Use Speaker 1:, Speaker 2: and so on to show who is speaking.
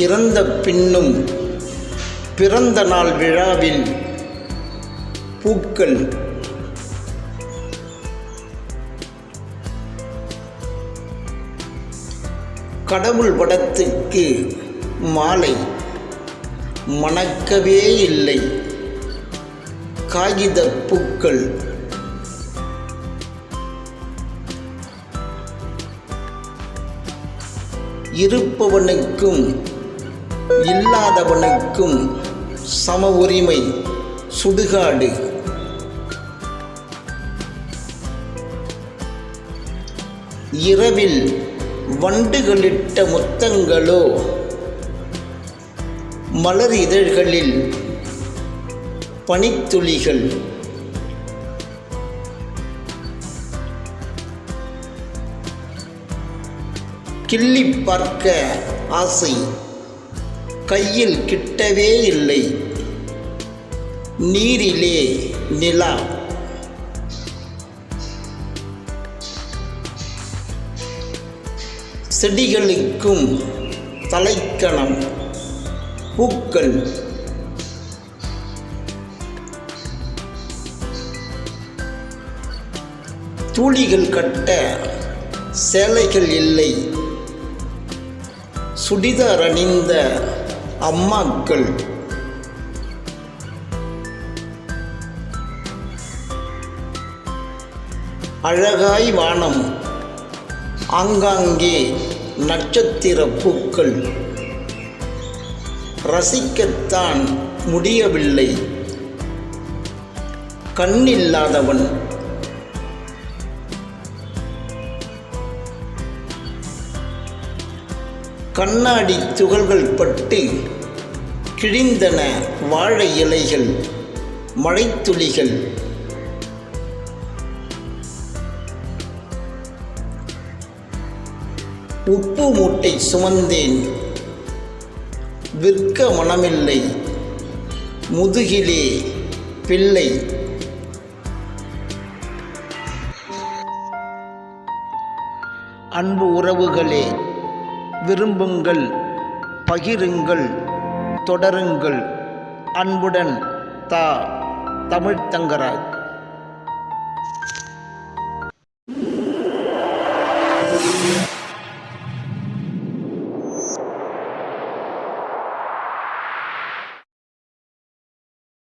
Speaker 1: இறந்த பின்னும் பிறந்த நாள் விழாவில் பூக்கள். கடவுள் படத்துக்கு மாலை. மணக்கவே இல்லை. காகித பூக்கள். இருப்பவனுக்கும் இல்லாதவனுக்கும் சம உரிமை சுடுகாடு. இரவில் வண்டுகளிட்ட முத்தங்களோ மலர் இதழ்களில் பனித்துளிகள். கிள்ளி பார்க்க ஆசை. கையில் கிட்டவே இல்லை. நீரிலே நிலா. செடிகளுக்கும் தலைக்கணம். பூக்கள். தூளிகள் கட்ட சேலைகள் இல்லை. சுடிதார் அணிந்த அம்மாக்கள். அழகாய் வானம். ஆங்காங்கே நட்சத்திர பூக்கள். ரசிக்கத்தான் முடியவில்லை. கண்ணில்லாதவன் கண்ணாடி துகள்கள் பட்டு கிழிந்தன வாழை இலைகள் மழைத்துளிகள். உப்பு மூட்டை சுமந்தேன். விற்க மனமில்லை. முதுகிலே பிள்ளை. அன்பு உறவுகளே விரும்புங்கள் பகிருங்கள் தொடருங்கள். அன்புடன் தா தமிழ்த்தங்கராஜ்